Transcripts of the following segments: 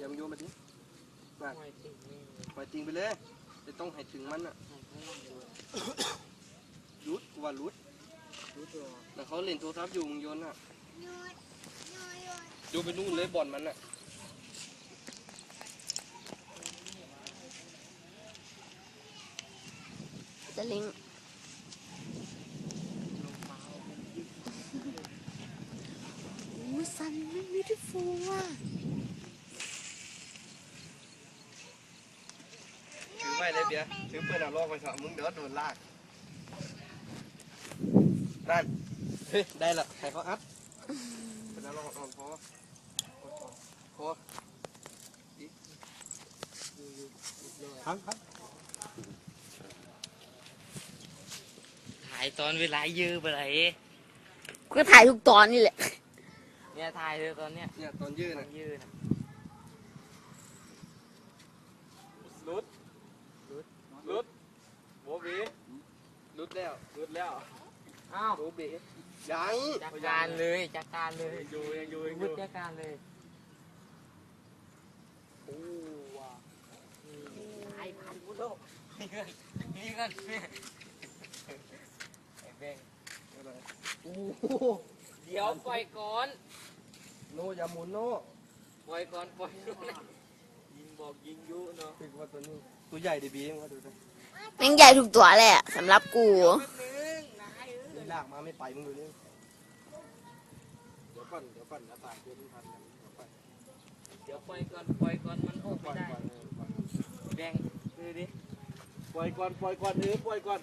อย่ามาโยนมาดิปล่อยติ่งนี่ปล่อยจริงไปเลยจะต้องให้ถึงมันอะให้เขาลองดูรุดกูว่ารุดรู้ตัวแต่เขาเล่นโทรศัพท์อยู่มึงโยนอะโยนไปนู่นเลยบอลมันอะจะลิงลงมาเอาเป็นยิบโอ้สันไม่มีที่ฟูอะ ถือไม่ได้เบียถือปิดอะลอกไปสองมึงเดี๋ยวโดนลากนั่นเฮ้ยได้ละใครเขาอัดเป็นแล้วลอกอ่อนพอพอดูอยู่เรียบร้อยครับครับถ่ายตอนเวลายืมไปไหนกูก็ถ่ายทุกตอนนี่แหละเนี่ยถ่ายเลยตอนเนี้ยเนี่ยตอนยืดตอนะยืนอะ รุดรุดรุดโบบีรุด แล้วรุดแล้วอ้าวโบบียังจัดการเลยจัดการเลยอยู่ยังอยู่ยังอวุฒิยู่จัดการเลยโอ้ว้าไอ้พันพุทโธนี่เงินนี่เงินไอ้เบ้งอะไรโอ้โหเดี๋ยวปล่อยก่อนโนอยาหมุนโนปล่อยก่อนปล่อยก่อนยิงบอกยิงยุเนาะ คือว่าตัวนี้ตัวใหญ่ดิบีมาดูดิ แม่งใหญ่ถูกตัวแหละสำหรับกูแป๊บนึงลากมาไม่ไปมึงดูนี่เดี๋ยวก่อนเดี๋ยวก่อนเดี๋ยวตายเดี๋ยวมึงทันกันเดี๋ยวไปเดี๋ยวปล่อยก่อนปล่อยก่อนมันโอ้ปล่ไม่อยได้ก่อนเออปล่อยก่อนแบงดูดิปล่อยก่อนปล่อยก่อนเออปล่อยก่อน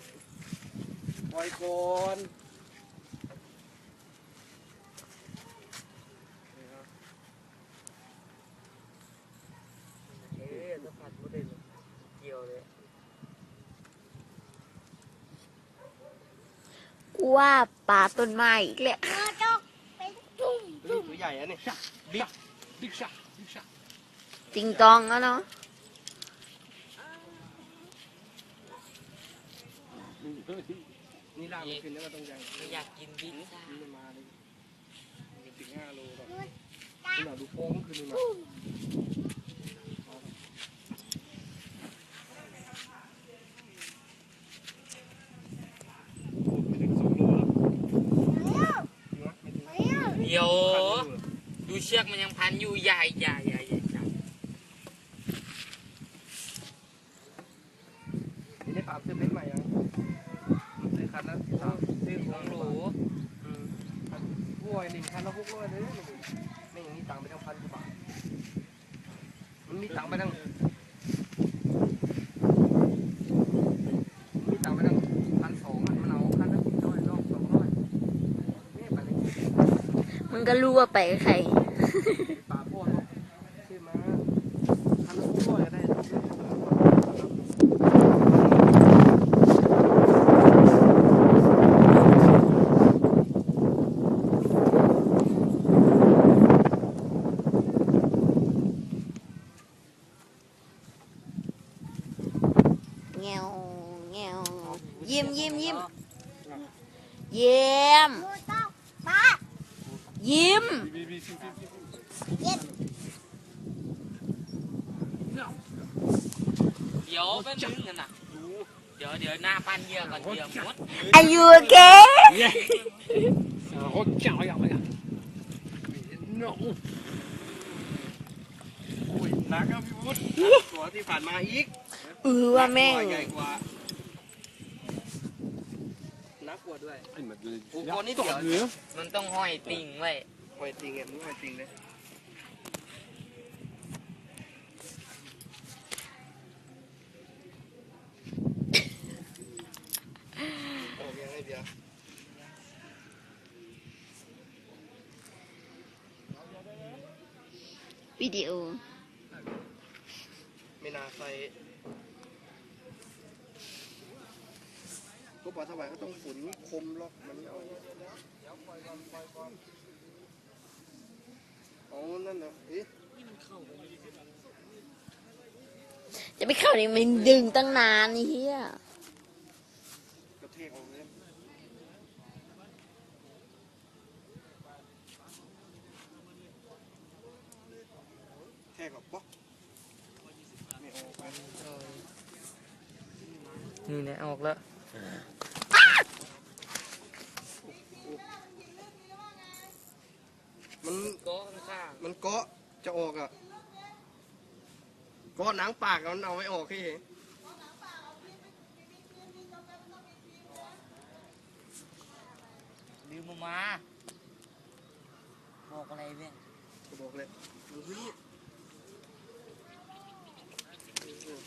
ปล่อยก่อน เอ๊ะสัมผัสไม่ได้เลยเกี่ยวเลย กู ว่าป่าต้นไม้อีกแหละตัวนี้ตัวใหญ่อะนี่บิ๊กบิ๊กชาบิ๊กชาติงตองแล้วเนาะนี่ลากมันขึ้นแล้วก็ต้องยังไม่อยากกินบิ๊กชานี่มันมาเลยมันถึงห้าโลแล้วนี่หน่าดูโค้งขึ้นนี่มาไม่ถึงสองโลแล้วไม่ถึง เดี๋ยวคันนี้ดูดูเชือกมันยังพันอยู่ใหญ่ใหญ่ใหญ่ใหญ่ใหญ่นี่ได้ปามซื้อเบ็ดใหม่ยังซื้อคันละสามซื้อขขอองงหหรูลูอืมพวกไอ้ลิงคันละหกร้อยเลยไม่อย่างนี้ตังค์ไปทั้งพันกว่าบาทมันมีตังค์ไปทั้งมีตังค์ไปทั้งพันสองอะมันเอาคันละร้อยรอบสองร้อยนี่ไปเลย มึง ก็รู้ว่าไปกับใคร ป่าพดซื้อมาคันละหกร้อยก็ได้แงวแงวยิ้มยิ้มยิ้มเยี่ยม ยิ้ม เดี๋ยวแป๊บนึงนั่นน่ะดูเดี๋ยวเดี๋ยวหน้าปั้นเหยื่อก่อนเหยื่อมดอายุเกอุ้ยหนักครับพี่วุฒิตัวที่ผ่านมาอีก เออว่าแม่งใหญ่กว่า นักกว่าด้วยโอ้คนนี้เดี๋ยวมันต้องห้อยติ่งไว้หอยจริงอะมึงหอยจริงเลยโอ้ยังไงเดียววิดีโอไม่น่าใส่ ก็ปลาสวายก็ต้องฝุ่นคมล็อกมันเอาเอานั่นนะเอ๊จะไปเข้านี่มันดึงตั้งนานนี่เฮียกรกออกเลยแทกออกป๊อกนี่แหละออกแล้ว เกาะจะออกอะเกาะหนังปากอะมันเอาไม่ออกพี่เห็นๆลืมมามา บอกอะไรเนี่ยก็บอกเลยมันเฮ้ยเออ